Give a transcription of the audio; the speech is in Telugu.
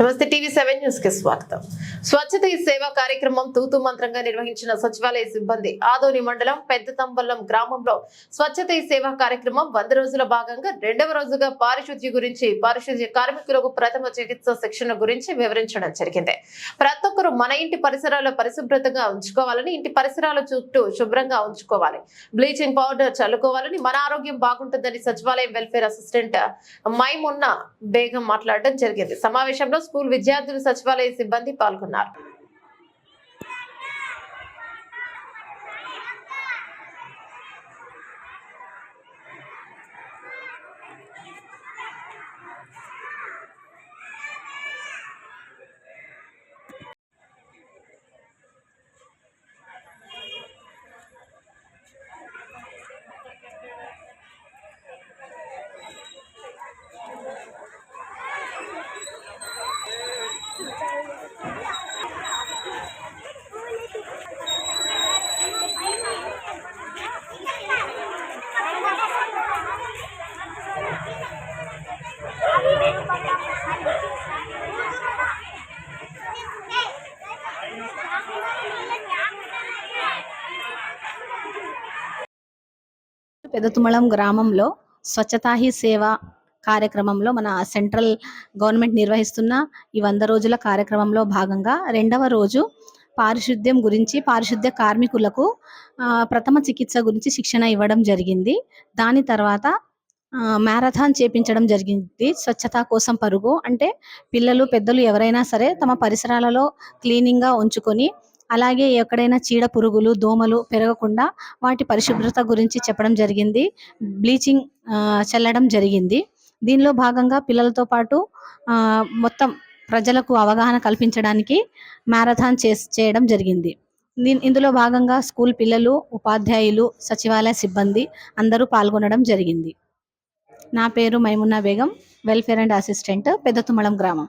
నమస్తే టీవీ సెవెన్ న్యూస్కి స్వాగతం. స్వచ్ఛత ఈ సేవా కార్యక్రమం తూతు మంత్రంగా నిర్వహించిన సచివాలయ సిబ్బంది ఆదోని మండలం పెద్ద తంబల్లం గ్రామంలో స్వచ్ఛత ఈ సేవా కార్యక్రమం వంద రోజుల భాగంగా రెండవ రోజుగా పారిశుద్ధ్య గురించి పారిశుద్ధ్య కార్మికులకు ప్రథమ చికిత్స శిక్షణ గురించి వివరించడం జరిగింది. ప్రతి ఒక్కరు మన ఇంటి పరిసరాలు పరిశుభ్రతంగా ఉంచుకోవాలని ఇంటి పరిసరాల చుట్టూ శుభ్రంగా ఉంచుకోవాలి. బ్లీచింగ్ పౌడర్ చల్లుకోవాలని మన ఆరోగ్యం బాగుంటుందని సచివాలయం వెల్ఫేర్ అసిస్టెంట్ మైమున్న బేగం మాట్లాడడం జరిగింది. సమావేశంలో స్కూల్ విద్యార్థులు సచివాలయ సిబ్బంది పాల్గొన్నారు. పెదతుమళం గ్రామంలో స్వచ్ఛతా హీ సేవ కార్యక్రమంలో మన సెంట్రల్ గవర్నమెంట్ నిర్వహిస్తున్న ఈ వంద రోజుల కార్యక్రమంలో భాగంగా రెండవ రోజు పారిశుద్ధ్యం గురించి పారిశుద్ధ్య కార్మికులకు ప్రథమ చికిత్స గురించి శిక్షణ ఇవ్వడం జరిగింది. దాని తర్వాత మ్యారథాన్ చేపించడం జరిగింది స్వచ్ఛత కోసం పరుగు. అంటే పిల్లలు పెద్దలు ఎవరైనా సరే తమ పరిసరాలలో క్లీనింగ్గా ఉంచుకొని అలాగే ఎక్కడైనా చీడ పురుగులు దోమలు పెరగకుండా వాటి పరిశుభ్రత గురించి చెప్పడం జరిగింది. బ్లీచింగ్ చల్లడం జరిగింది. దీనిలో భాగంగా పిల్లలతో పాటు మొత్తం ప్రజలకు అవగాహన కల్పించడానికి మ్యారథాన్ చే చేయడం జరిగింది. దీని ఇందులో భాగంగా స్కూల్ పిల్లలు ఉపాధ్యాయులు సచివాలయ సిబ్బంది అందరూ పాల్గొనడం జరిగింది. నా పేరు Maimunna Begum welfare and assistant పెద్దతుమ్మళం గ్రామం.